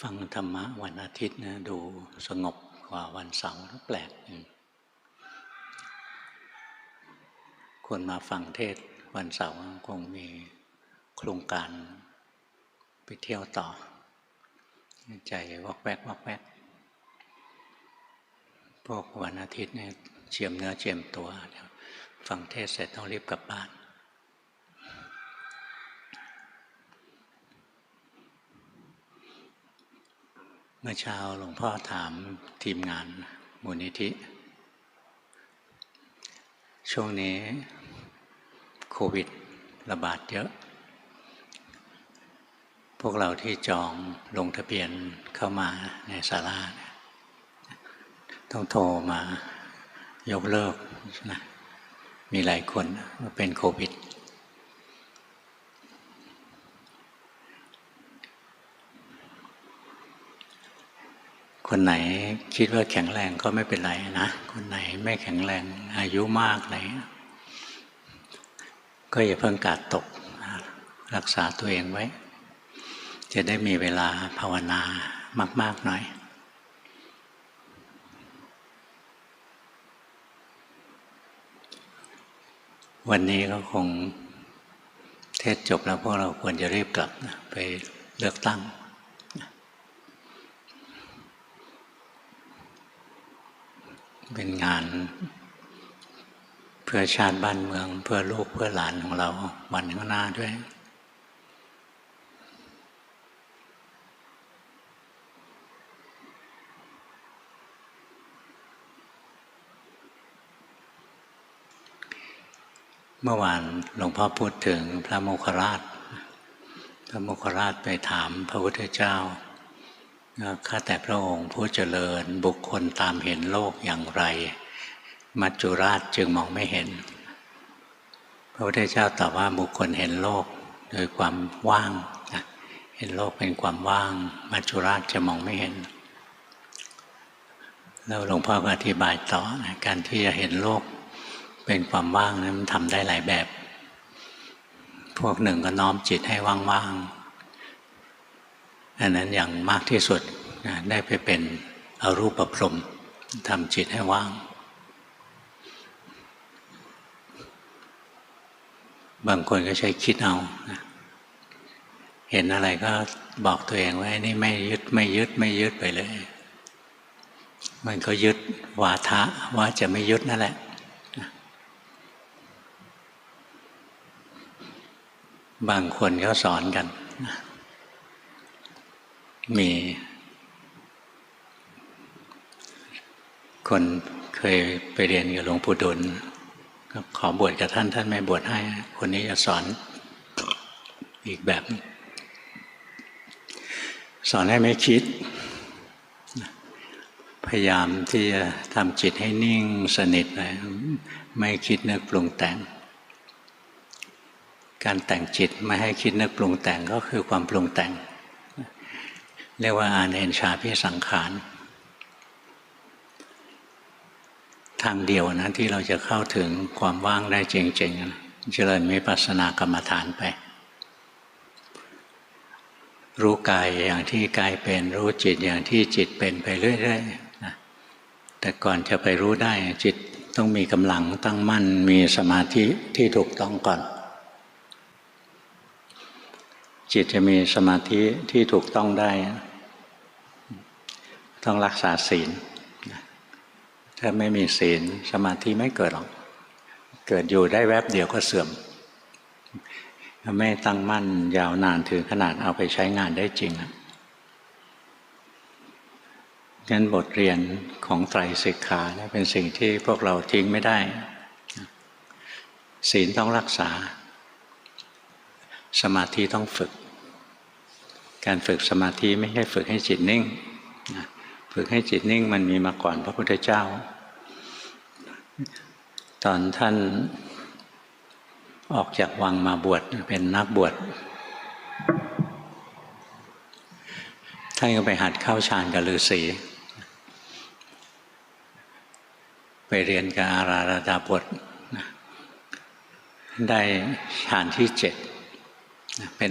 ฟังธรรมะวันอาทิตย์นะดูสงบกว่าวันเสาร์แปลกควรมาฟังเทศวันเสาร์คงมีโครงการไปเที่ยวต่อ ใจวอกแวกวอกแวกพวกวันอาทิตย์เนี่ยเจียมเนื้อเจียมตัว ฟังเทศเสร็จต้องรีบกลับบ้าน เมื่อเช้าหลวงพ่อถามทีมงานมูลนิธิ ช่วงนี้โควิดระบาดเยอะ พวกเราที่จองลงทะเบียนเข้ามาในศาลาต้องโทรมายกเลิกนะมีหลายคนเป็นโควิด คนไหนคิดว่าแข็งแรงก็ไม่เป็นไรนะ คนไหนไม่แข็งแรงอายุมากอะไรเงี้ยก็อย่าเพิ่งกาดตก รักษาตัวเองไว้ จะได้มีเวลาภาวนามาก ๆ หน่อยวันนี้ก็คงเทศจบแล้วพวกเราควรจะรีบกลับนะไปเลือกตั้ง เป็นงานเพื่อชาติบ้านเมือง เพื่อลูกเพื่อหลานของเราวันข้างหน้าด้วยเมื่อวานหลวงพ่อพูดถึงพระโมคคัลลาชพระโมคคัลลาชไปถามพระพุทธเจ้า ข้าแต่พระองค์ผู้เจริญบุคคลตามเห็นโลกอย่างไร มัจจุราชจึงมองไม่เห็น พระพุทธเจ้าตอบว่าบุคคลเห็นโลกโดยความว่างนะเห็นโลกเป็นความว่าง มัจจุราชจะมองไม่เห็น แล้วหลวงพ่อก็อธิบายต่อนะการที่จะเห็นโลกเป็นความว่างนั้นมันทำได้หลายแบบ พวกหนึ่งก็น้อมจิตให้ว่างๆ อันนั้นอย่างมากที่สุดนะได้ไปเป็นอรูปพรมทำจิตให้ว่าง บางคนก็ใช้คิดเอานะเห็นอะไรก็บอกตัวเองว่านี่ไม่ยึดไม่ยึดไม่ยึดไปเลย มันก็ยึดวาทะว่าจะไม่ยึดนั่นแหละ บางคนเขาสอนกัน มี คนเคยไปเรียนกับหลวงปู่ดุลก็ขอบวชกับท่านท่านไม่บวชให้ คนนี้จะสอนอีกแบบ สอนให้ไม่คิด พยายามที่จะทำจิตให้นิ่งสนิทเลยไม่คิดนึกปรุงแต่ง การแต่งจิตไม่ให้คิดนึกปรุงแต่งก็คือความปรุงแต่ง เรียกว่าอาเนนชาพิสังขาร ทางเดียวนะที่เราจะเข้าถึงความว่างได้จริงๆเจริญวิปัสสนากรรมฐานไป รู้กายอย่างที่กายเป็น รู้จิตอย่างที่จิตเป็นไปเรื่อยๆนะแต่ก่อนจะไปรู้ได้จิตต้องมีกำลังตั้งมั่นมีสมาธิที่ถูกต้องก่อนจิตจะมีสมาธิที่ถูกต้องได้ ต้องรักษาศีล ถ้าไม่มีศีลสมาธิไม่เกิดหรอก เกิดอยู่ได้แวบเดียวก็เสื่อม ไม่ตั้งมั่นยาวนานถึงขนาดเอาไปใช้งานได้จริงงั้นบทเรียนของไตรสิกขาเป็นสิ่งที่พวกเราทิ้งไม่ได้ ศีลต้องรักษา สมาธิต้องฝึก การฝึกสมาธิไม่ใช่ฝึกให้จิตนิ่ง ฝึกให้จิตนิ่งมันมีมาก่อนพระพุทธเจ้า ตอนท่านออกจากวังมาบวชเป็นนักบวชท่านก็ไปหัดเข้าฌานกับฤาษีไปเรียนกับอาราดาบทได้ฌานที่เจ็ดเป็น